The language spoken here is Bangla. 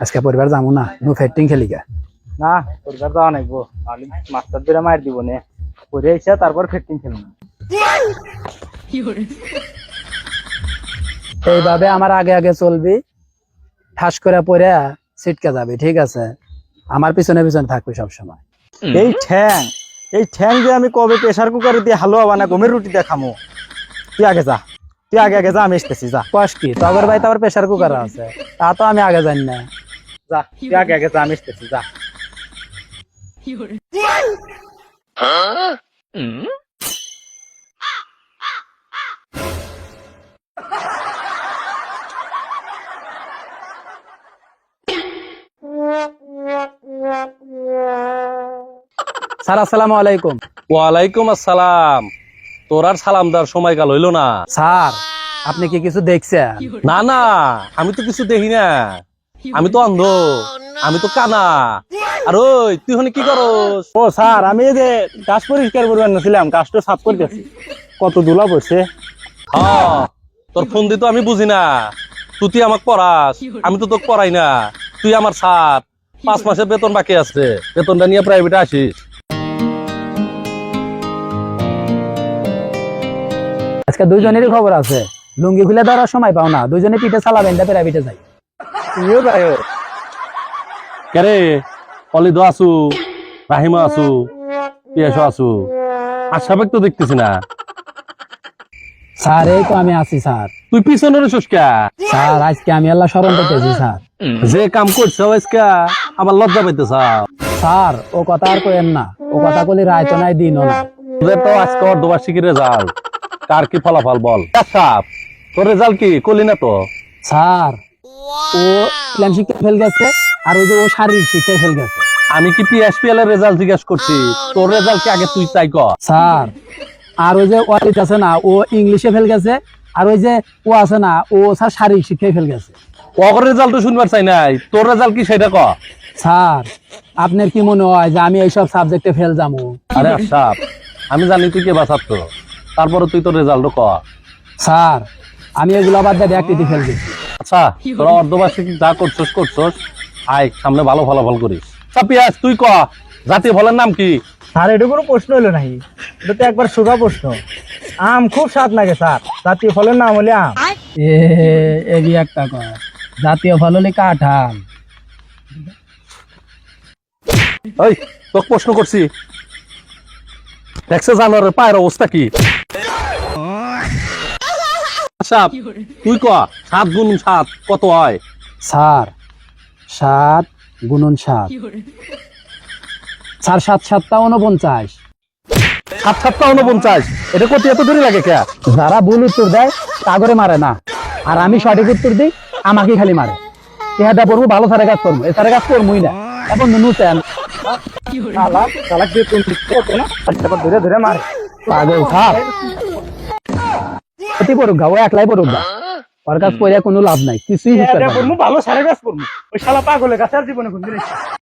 আজকে পরিবার যাব না নু ফেটিং খেলি গা না পরিবার যাওয়া নাইবো তাহলে মাস্টার ধরে মার দিব নে। পরে এসে তারপর ফিফটিন খেলুন এইভাবে আমার আগে আগে চলবি ঠাস করে পরে ছিটকে যাবি ঠিক আছে? আমার পিছনে পিছনে থাকবি সবসময়। এই ঠ্যাং এই ঠ্যাং যে আমি কবে প্রেসার কুকারে দিয়ে হালুয়া বানা গমের রুটি দিয়ে খামো তুই আগে যা তুই আগে আগে যা আমি এসতেছি যা। কস কি? তগর ভাই তো আবার প্রেশার কুকার আছে। তা তো আমি আগে জানি না। যা তুই আগে আগে যা আমি এসতেছি যা। স্যার আসসালামু আলাইকুম। ওয়ালাইকুম আসসালাম। তোর আর সালাম দেওয়ার সময় কাল হইল না? স্যার আপনি কি কিছু দেখছেন? না না আমি তো কিছু দেখি না। আমি তো অন্ধ। আমি তো কানা। আর ওই তুই হনে কি করস? ও স্যার আমি এই যে কাজ পরিষ্কার করবার নাছিলাম কাজটা সাফ করতেছি কত ধুলা পড়ছে হ তোর ফোন দিতে আমি বুঝি না। তুই তুই আমাকে পড়াস। আমি তো তোকে পড়াই না। তুই আমার সাত পাঁচ মাসের বেতন বাকি আছে। বেতনটা নিয়ে প্রাইভেটে আসিস। আজকে দুইজনেরই খবর আছে। লুঙ্গি খুলে দেওয়ার সময় পাও না। দুইজনে পিঠে চালাবেন তা প্রাইভেটে যাই তুমিও কেরে? অলিদ আসু রাহিমা আসু আসু। আশাবেক তো দেখতেছি না। স্যার এই তো আমি আছি স্যার। তুই পিছনের সুস্কা স্যার আজকে আমি আল্লাহ স্মরণ করতেছি স্যার। যে কাম করছে আজকে আবার লজ্জা পাইতেছ। স্যার ও কথা আর কইেন না। ও কথা কলি রায়তো নাই দিনও না তোদের তো আজকে অর্ধবার্ষিকী রেজাল্ট কার কি ফলাফল বল? সাপ? তোর রেজাল্ট কি? করলি না তো? স্যার ও শিক্ষা ফেল গেছে আর ওই যে ও শারীরিক শিক্ষায় ফেল গেছে। আমি কি পিএসপিএল এর রেজাল্ট জিজ্ঞেস করছি? তোর রেজাল্ট কি আগে তুই চাই কর? স্যার আর ওই যে ওয়ালিদ আছে না ও ইংলিশে ফেল গেছে আর ওই যে ও আছে না ও স্যার শারীরিক শিক্ষায় ফেল গেছে। অগর রেজাল্ট তো শুনবার চাই নাই। তোর রেজাল্ট কি সেটা ক? স্যার আপনার কি মনে হয় যে আমি এইসব সাবজেক্টে ফেল যাব? আরে সাপ আমি জানি তুই কে বাঁচাত তারপরে তুই তোর রেজাল্ট ক। স্যার আমি এগুলো বাদ দিয়ে একটিতে ফেল গেছি। আচ্ছা তোরা অর্ধবার্ষিকী যা করছস করছস আয় সামনে ভালো ফলাফল করিস। আচ্ছা পিয়াস তুই ক? জাতীয় ফলের নাম কি? স্যার এটা কোনো প্রশ্ন হলো নাকি? এটা তো একবার সোজা প্রশ্ন। আম খুব স্বাদ লাগে স্যার। জাতীয় ফলের নাম হলে আম। এ এবি একটা কয় জাতীয় ফল হলে কাঁঠাল ওই তোকে প্রশ্ন করছি। দেখছে জানোয়ারের পায়ের অবস্থা কি? আচ্ছা তুই ক সাত গুণ সাত কত হয়? স্যার সাত গুণন সাত। স্যার সাত সাতটা উনপঞ্চাশ। সাত সাতটা উনপঞ্চাশ। এটা করতে এত দেরি লাগে কে? যারা ভুল উত্তর দেয় তা করে মারে না। আর আমি সঠিক উত্তর দিই আমাকে খালি মারে। তেহাদা পড়ব ভালো সারে কাজ করব। এ সারে কাজ করবোই না। এখন নুতেন শালা শালা কি তুমি করতে না? তারপর ধরে ধরে মারে। পাগল সাপ। অতি পড়ুক গা ও একলাই পড়ুক গা। ওর কাজ করে কোনো লাভ নাই কিছুই। করব ভালো সারে কাজ করব। ওই শালা পাগলের কাছে আর জীবনে কোনদিন